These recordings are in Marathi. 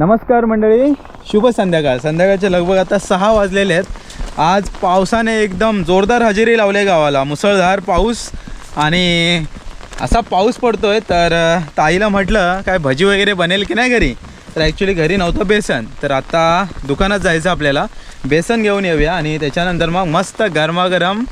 नमस्कार मंडळी शुभ संध्याकाळ. संध्याकाळचे लगभग आता सहा वाजलेले आहेत. आज पावसाने एकदम जोरदार हजेरी लावले गावाला. मुसळधार पाऊस आणि असा पाऊस पडतोय तर ताईला म्हटलं काय भजी वगैरे बनेल की नाही घरी? तर ॲक्च्युली घरी नव्हतं बेसन. तर आता दुकानात जायचं आपल्याला. बेसन घेऊन येऊया आणि त्याच्यानंतर मग मस्त गरमागरम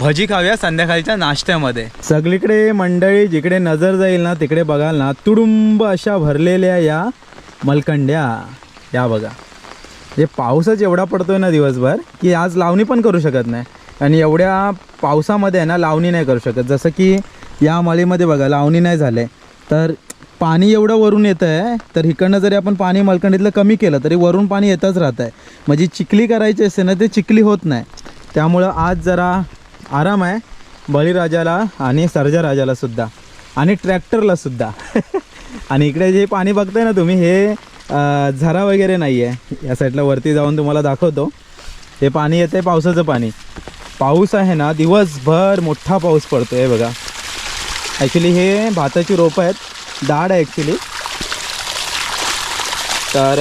भजी खाऊया संध्याकाळच्या नाश्त्यामध्ये. सगळीकडे मंडळी जिकडे नजर जाईल ना तिकडे बघाल ना तुडुंब अशा भरलेल्या या मलकंड्या. या बघा. म्हणजे हे पाऊसच एवढा पडतोय ना दिवसभर की आज लावणी पण करू शकत नाही. आणि एवढ्या पावसामध्ये आहे ना लावणी नाही करू शकत. जसं की या मळीमध्ये बघा लावणी नाही झाले. तर पाणी एवढं वरून येतं आहे तर इकडनं जरी आपण पाणी मलकंडीतलं कमी केलं तरी वरून पाणी येतच राहतं आहे म्हणजे चिखली करायची असते ना ते चिखली होत नाही. त्यामुळं आज जरा आराम आहे बळीराजाला आणि सर्जा राजाला सुद्धा. आणि ट्रॅक्टरला सुद्धा. आणि इकडे जे पाणी बघताय ना तुम्ही हे झरा वगैरे नाही आहे या साईडला वरती जाऊन तुम्हाला दाखवतो. हे पाणी येतं आहे पावसाचं पाणी. पाऊस आहे ना दिवसभर मोठा पाऊस पडतो आहे बघा. ॲक्च्युली हे भाताची रोपं आहेत. डाळ आहे ॲक्च्युली तर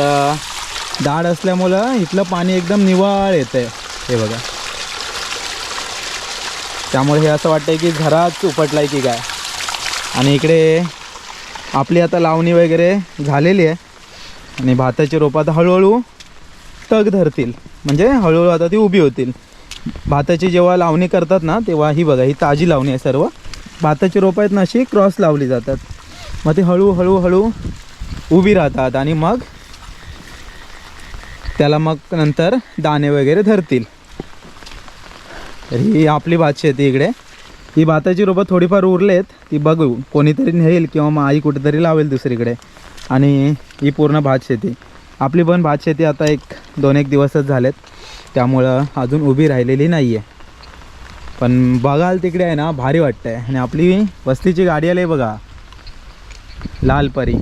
डाळ असल्यामुळं इथलं पाणी एकदम निवाळ येतं आहे हे बघा. त्यामुळे हे असं वाटतं की घरात उपटलाय की काय. आणि इकडे आपली आता लावणी वगैरे झालेली आहे. आणि भाताची रोपं आता हळूहळू तग धरतील. म्हणजे हळूहळू आता ती उभी होतील. भाताची जेव्हा लावणी करतात ना तेव्हा ही बघा ही ताजी लावणी आहे सर्व. भाताची रोपं आहेत ना अशी क्रॉस लावली जातात. मग ती हळूहळू हळू उभी राहतात आणि मग त्याला मग नंतर दाणे वगैरे धरतील. तर ही आपली भात शेती इकडे. ही भाताची रोपं थोडीफार उरलेत ती बघू कोणीतरी नेईल किंवा मग आई कुठेतरी लावेल दुसरीकडे. आणि ही पूर्ण भात शेती. आपली पण भात शेती आता एक दोन एक दिवसच झालेत. त्यामुळं अजून उभी राहिलेली नाही आहे पण बघाल तिकडे आहे ना भारी वाटतंय. आणि आपली वस्तीची गाडी आली बघा. लाल परी.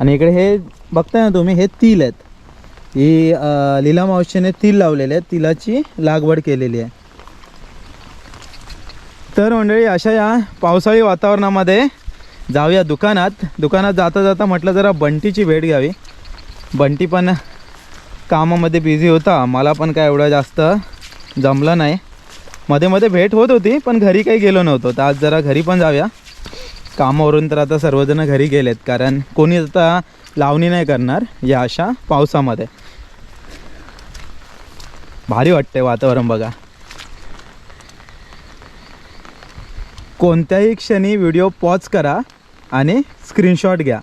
आणि इकडे हे बघताय ना तुम्ही हे तिल आहेत. ही लीला मावशीने तिल लावलेले आहेत. तिलाची लागवड केलेली आहे. तर मंडळी अशा या पावसाळी वातावरणामध्ये जाऊया दुकानात. दुकानात जाता जाता म्हटलं जरा बंटीची भेट घ्यावी. बंटी पण कामामध्ये बिझी होता. मला पण काय एवढं जास्त जमलं नाही. मध्ये मध्ये भेट होत होती पण घरी काही गेलो नव्हतो. तर आज जरा घरी पण जाऊया. कामावरून तर आता सर्वजण घरी गेलेत कारण कोणी आता लावणी नाही करणार या अशा पावसामध्ये. भारी वाटते वातावरण बघा. कोणत्याही क्षणी व्हिडिओ पॉज करा आणि स्क्रीनशॉट घ्या.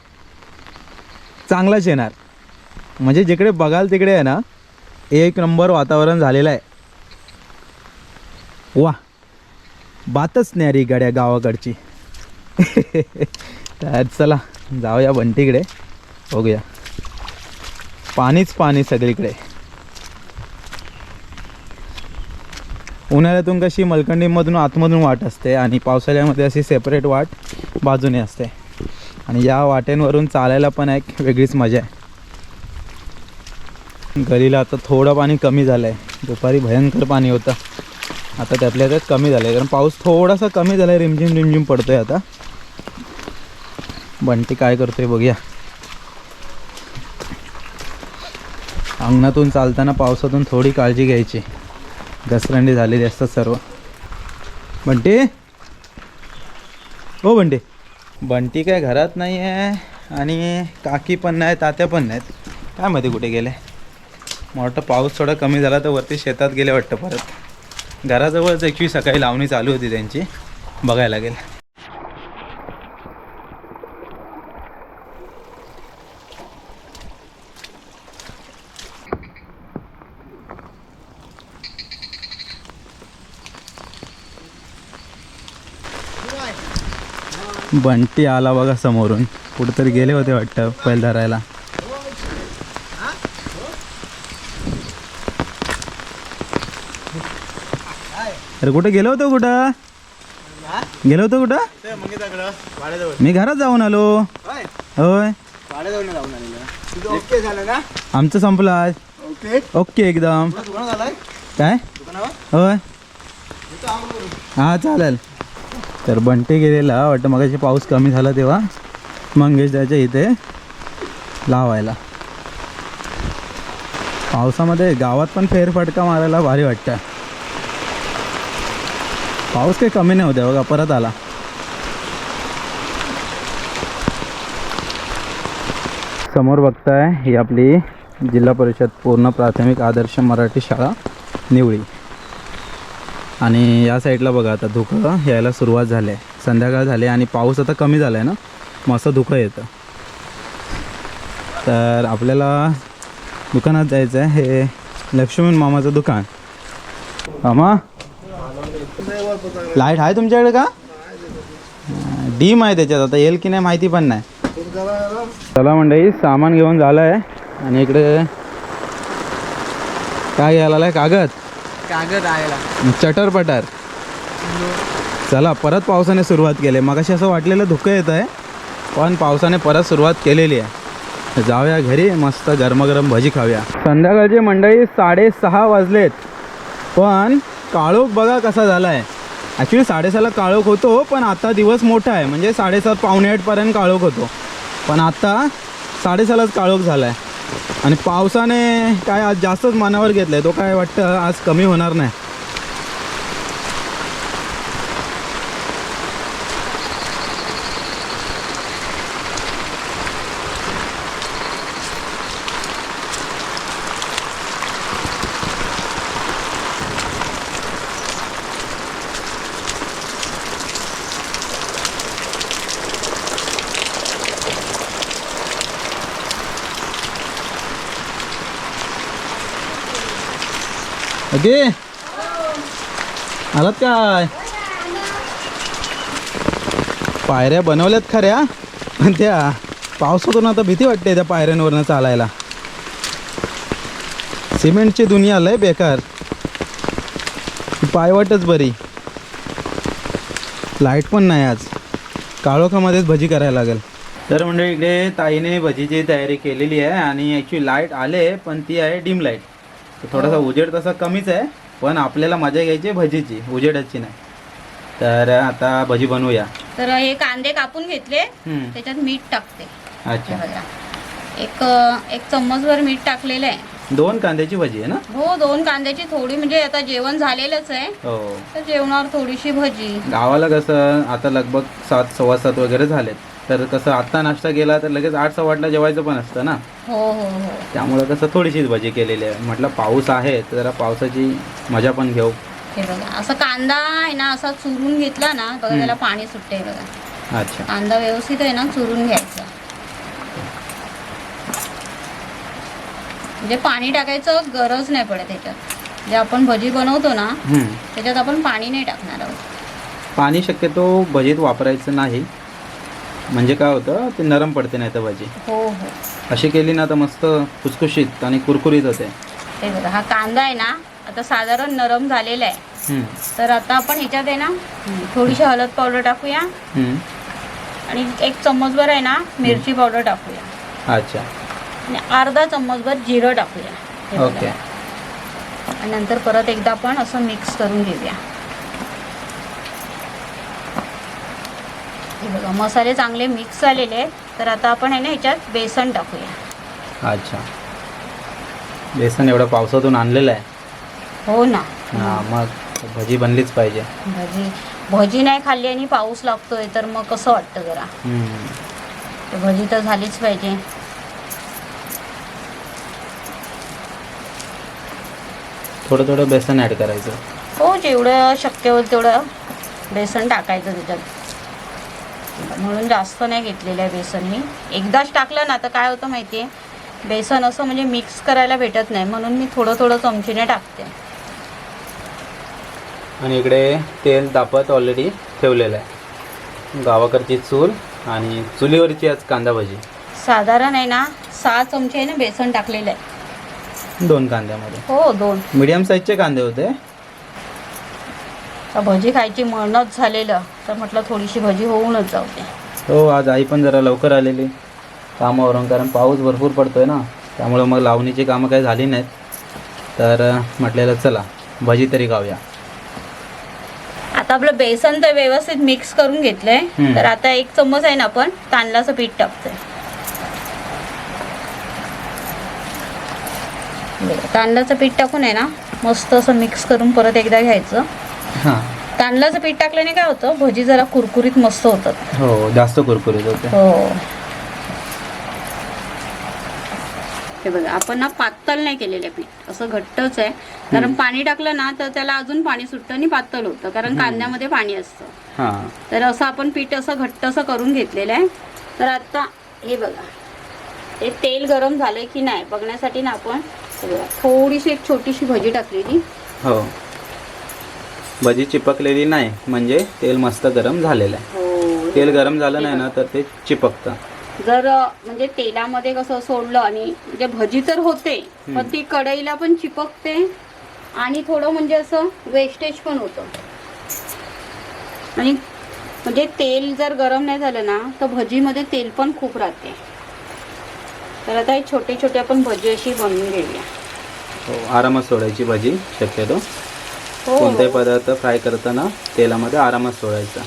चांगलाच येणार. म्हणजे जिकडे बघाल तिकडे आहे ना एक नंबर वातावरण झालेलं आहे. वा बातच नाही रे गाड्या गावाकडची. तर चला जाऊया बंटीकडे. बघूया. पाणीच पाणी सगळीकडे. उन्हाळ्यातून कशी मलकंडीमधून आतमधून वाट असते आणि पावसाळ्यामध्ये अशी सेपरेट वाट बाजूने असते. आणि या वाटेंवरून चालायला पण एक वेगळीच मजा आहे. गलीला आता थोडं पाणी कमी झालं आहे दुपारी भयंकर पाणी होतं. आता त्यातल्या त्यात कमी झालं आहे कारण पाऊस थोडासा कमी झाला आहे रिमझिम रिमझिम पडतो आहे आता. बंटी काय करतोय बघूया. अंगणातून चालताना पावसातून थोडी काळजी घ्यायची. घसरंडी झालेली असतात सर्व. बंटी? हो बंटी. बंटी काय घरात नाही आहे आणि काकी पण नाही तात्या पण नाहीत. काय माहिती कुठे गेले? मोठं पाऊस थोडा कमी झाला तर वरती शेतात गेले वाटतं परत. घराजवळच ॲक्च्युली सकाळी लावणी चालू होती त्यांची. बघायला लागेल. बंटी आला बघा समोरून. कुठेतरी गेले होते वाटतं बैल धरायला. अरे कुठे गेलो होतो कुठं? गेलो होतो कुठं? मी घरात जाऊन आलो. होय. आमचं संपलं आज. ओके ओके एकदम काय? होय. हां चालेल. तर बंटी गेलेला वाटतं मगाशी पाऊस कमी झाला तेव्हा. मंगेश जायच्या इथे लावायला. पावसामध्ये गावात पण फेरफटका मारायला भारी वाटतं पाऊस काही कमी नाही होते बघा परत आला. समोर बघताय ही आपली जिल्हा परिषद पूर्ण प्राथमिक आदर्श मराठी शाळा निवळी. आणि या साईडला बघा आता धुकं यायला सुरुवात झाली आहे. संध्याकाळ झाली आणि पाऊस आता कमी झाला आहे ना? मस्त धुकं येतं. तर आपल्याला दुकानात जायचं आहे. हे लक्ष्मण मामाचं दुकान. मामा? लाइट आहे तुमच्याकडे का? डीम आहे त्याच्यात. आता येईल की नाही माहिती पण नाही. चला मंडळी सामान घेऊन झालं आहे. आणि इकडे काय घ्यायला आलाय कागद. कागद आयला चटर चला परत पावसाने सुरुवात केली. मगाशी असं वाटलेलं धुकं येत आहे पण पावसाने परत सुरुवात केलेली आहे. जाऊया घरी मस्त गरमागरम भजी खाऊया. संध्याकाळची मंडळी साडेसहा वाजलेत पण काळोख बघा कसा झाला आहे ॲक्च्युली साडेसहाला काळोख होतो पण आता दिवस मोठा आहे. म्हणजे साडेसात पावणे आठपर्यंत काळोख होतो. पण आता साडेसहालाच काळोख झाला आहे आणि पावसाने काय आज जास्तच मनावर घेतलं आहे तो काय वाटतं आज कमी होणार नाही. अगे आलात काय? पायऱ्या बनवल्यात खऱ्या पण त्या पावसातून आता भीती वाटते त्या पायऱ्यांवरनं चालायला. सिमेंटची दुनिया लय बेकार. ही पायवाटच बरी. लाइट पण नाही आज. काळोखामध्येच भजी करायला लागेल. तर म्हणजे इकडे ताईने भजीची तयारी केलेली आहे आणि ॲक्च्युली लाइट आले पण ती आहे डिम लाइट. तर थोडासा उजेड तसा कमीच आहे पण आपल्याला मजा घ्यायची भजीची उजेडाची नाही. तर आता भजी बनवूया. तर हे कांदे कापून घेतले त्याच्यात मीठ टाकते. हे अच्छा. एक एक चम्मचभर मीठ टाकलेलं आहे. दोन कांद्याची भजी आहे ना? हो दोन कांद्याची थोडी म्हणजे आता जेवण झालेलंच आहे. हो. तर जेवणावर थोडीशी भजी. गावाला कसं आता लगभग सात सव्वा सात वगैरे झालेत. तर कसं आत्ता नाश्ता केला तर लगेच आठ सव्वा आठला जेवायचं पण असतं ना. हो हो हो. त्यामुळं कसं थोडीशीच भजी केलेली आहे. म्हटलं पाऊस आहे तर जरा पावसाची मजा पण घेऊ. हे बघा असं कांदा आहे ना असा चुरून घेतला ना बघा. त्याला पाणी सुटते बघा. अच्छा. कांदा व्यवस्थित आहे ना चुरून घ्यायचा. म्हणजे पाणी टाकायचं गरज नाही पडत त्याच्यात. जे आपण भजी बनवतो ना हम्म. त्याच्यात आपण पाणी नाही टाकणार आहोत. पाणी शक्यतो भजीत वापरायचं नाही. म्हणजे काय होतं ते नरम पडते नाही तर भजी. हो हो. अशी केली ना तर मस्त खुसखुशीत आणि कुरकुरीत होते. हे बघा हा कांदा आहे ना आता साधारण नरम झालेला आहे. हम्म, तर आता आपण ह्याच्यात आहे ना थोडीशी हळद पावडर टाकूया. हम्म. आणि एक चम्मचभर आहे ना मिरची पावडर टाकूया. अच्छा. आणि अर्धा चम्मचभर जिरं टाकूया. हे बघा. ओके. आणि नंतर परत एकदा आपण असं मिक्स करून घेऊया. हे बघा मसाले चांगले मिक्स झालेले आहेत. तर आता आपण आहे ना ह्याच्यात बेसन टाकूया. अच्छा. बेसन एवढं पावसातून आणलेलं आहे. हो ना. हा मग भजी बनलीच पाहिजे. भजी भजी नाही खाल्ली आणि पाऊस लागतोय तर मग कसं वाटतं जरा. तर भजी तर झालीच पाहिजे. थोडं थोडं बेसन ॲड करायचं. हो जेवढं शक्य होईल तेवढं बेसन टाकायचं त्याच्यात. म्हणून जास्त नाही घेतलेलं आहे बेसन मी एकदाच टाकलं ना तर काय होतं माहिती आहे बेसन असं म्हणजे मिक्स करायला भेटत नाही म्हणून मी थोडं थोडं चमचीने टाकते. आणि इकडे तेल तापत ऑलरेडी ठेवलेलं आहे. गावाकडची चूल आणि चुलीवरची आज कांदा भजी. साधारण आहे ना सहा चमचे ना बेसन टाकलेलं आहे. दोन कांद्यामध्ये. हो दोन. मीडियम साईजचे कांदे होते. भजी खायची म्हणत झालेलं. तर म्हटलं थोडीशी भजी होऊनच जाऊ दे. हो आज आई पण जरा लवकर आलेली. कामावरून कारण पाऊस भरपूर पडतोय ना. त्यामुळं मग लावणीची कामं काही झाली नाहीत. तर म्हटलेलं चला भजी तरी खाऊया. आता आपलं बेसन तर व्यवस्थित मिक्स करून घेतलंय. तर आता एक चम्मच आहे ना आपण तांदळाचं पीठ टाकतोय. तांदळाचं पीठ टाकून आहे ना मस्त असं मिक्स करून परत एकदा घ्यायचं. हां. तांदळाचं पीठ टाकल्याने काय होतं? भजी जरा कुरकुरीत मस्त होतात. हो जास्त कुरकुरीत होते. हो. हे बघा आपण ना पातळ नाही केलेलं पीठ. असं घट्टच आहे. कारण पाणी टाकलं ना तर त्याला अजून पाणी सुटतं आणि पातळ होतं. कारण कांद्यामध्ये पाणी असतं. हां. तर असं आपण पीठ असं घट्ट असं करून घेतलेलं आहे. तर आता हे बघा. ते तेल गरम झालंय की नाही बघण्यासाठी ना आपण हे बघा थोडीशी एक छोटीशी भजी टाकलेली. हो. भजी चिपकलेली नाही म्हणजे तेल मस्त गरम झालेलं आहे. हो. तेल गरम झालं नाही ना तर ते चिपकतं. जर म्हणजे तेलामध्ये कसं सोडलं आणि म्हणजे भजी तर होते पण ती कढईला पण चिपकते आणि थोडं म्हणजे असं वेस्टेज पण होतं. आणि म्हणजे तेल जर गरम नाही झालं ना तर भजीमध्ये तेल पण खूप राहते. तर आता हे छोटे छोटे आपण भजी अशी बनवून घेऊया. हो आरामात सोडायची भाजी शक्यतो. कोणताही पदार्थ फ्राय करताना तेलामध्ये आरामात सोडायचा.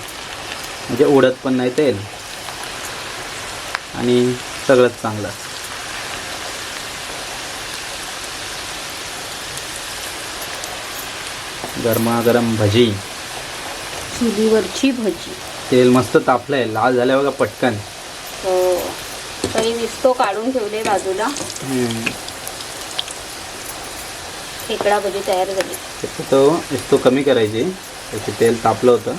म्हणजे उडत पण नाही तेल. आणि सगळंच चांगलं. गरमागरम भजी. चुलीवरची भजी. तेल मस्त तापलंय. लाल झाल्या बघा पटकन. हो. तरी विस्तो काढून ठेवले बाजूला. खेकडा भजी तयार झाली. त्याचं तो इस्तो कमी करायची. त्याचे तेल तापलं होतं.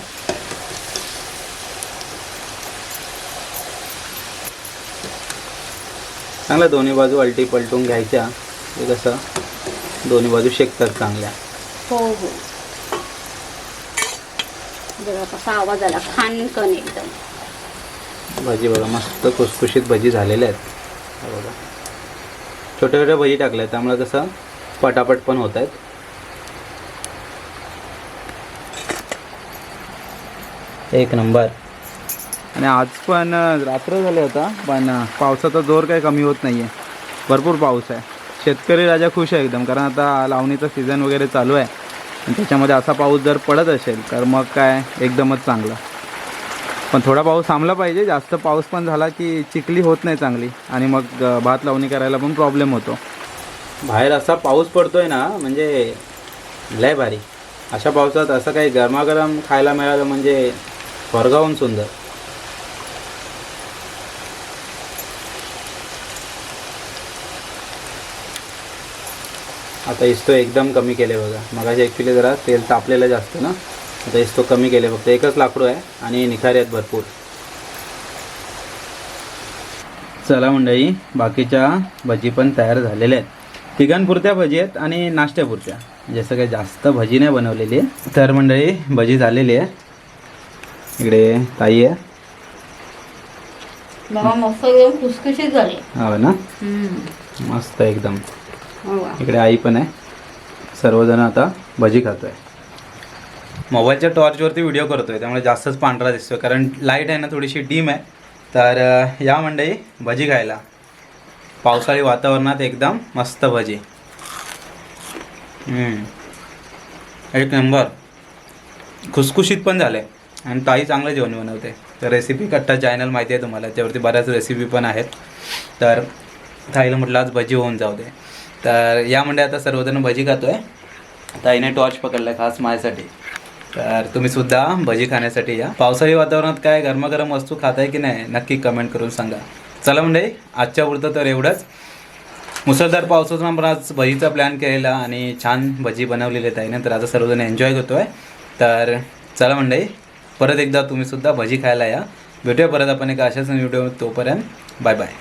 चांगलं दोन्ही बाजू अलटी पलटून घ्यायच्या. ते कसं? दोन्ही बाजू शेकतात चांगल्या. हो हो. बघा कसा आवाज आला. खानकन एकदम. भजी बघा मस्त खुसखुशीत भजी झालेल्या आहेत. बघा. छोट्या छोट्या भजी टाकल्या त्यामुळे कसं? पटापट पण होत आहेत. एक नंबर. आणि आज पण रात्र झाली आता पण पावसाचा जोर काही कमी होत नाही आहे भरपूर पाऊस आहे. शेतकरी राजा खुश आहे एकदम कारण आता लावणीचा सीझन वगैरे चालू आहे. आणि त्याच्यामध्ये असा पाऊस जर पडत असेल तर मग काय एकदमच चांगलं. पण थोडा पाऊस थांबला पाहिजे. जास्त पाऊस पण झाला की चिखली होत नाही चांगली. आणि मग भात लावणी करायला पण प्रॉब्लेम होतो. बाहेर असा पाऊस पडतोय ना म्हणजे लय भारी. अशा पावसात असं काही गरमागरम खायला मिळालं म्हणजे स्वर्गाहून सुंदर. आता इस्तो एकदम कमी केले बघा. मगाशी ॲक्च्युली जरा तेल तापलेलं जास्त ना. आता इस्तो कमी केले फक्त एकच लाकडू आहे आणि निखारी आहेत भरपूर. चला मंडळी बाकीच्या भजी पण तयार झालेल्या आहेत. तिघांपुरत्या भजी आहेत आणि नाश्त्यापुरत्या. जसं काही जास्त भजी नाही बनवलेली आहे. तर मंडळी भजी झालेली आहे. इकडे ताई आहे. बघा मस्त एकदम खुसखुशीत झाले. हो ना. मस्त एकदम. हो. इकडे आई पण आहे. सर्वजण आता भजी खातोय. मोबाईलच्या टॉर्चवरती व्हिडिओ करतोय त्यामुळे जास्तच पांढरा दिसतोय. कारण लाइट आहे ना थोडीशी डीम आहे. तर या मंडळी भजी खायला. पावसाळी वातावरणात एकदम मस्त भजी. एक नंबर. खुसखुशीत पण झाले. आणि ताई चांगलं जेवण बनवते. तर रेसिपी कट्टा चॅनल माहिती आहे तुम्हाला. त्यावरती बऱ्याच रेसिपी पण आहेत. तर ताईला म्हटलं आज भजी होऊन जाऊ दे. तर या म्हणजे आता सर्वजण भजी खातो आहे ताईने टॉर्च पकडलाय खास माझ्यासाठी. तर तुम्ही सुद्धा भजी खाण्यासाठी या. पावसाळी वातावरणात काय गरमागरम वस्तू खाताय की नाही नक्की कमेंट करून सांगा. चला म्हणजे आजच्या पुरतं तर एवढंच. मुसळधार पावसाचा आपण आज भजीचा प्लॅन केलेला आणि छान भजी बनवलेली आहे तर आता सर्वजण एन्जॉय करतोय. तर चला म्हणजे परत एकदा तुम्हीसुद्धा भजी खायला या. भेटूया परत आपण एका अशाच व्हिडिओ तोपर्यंत. Bye bye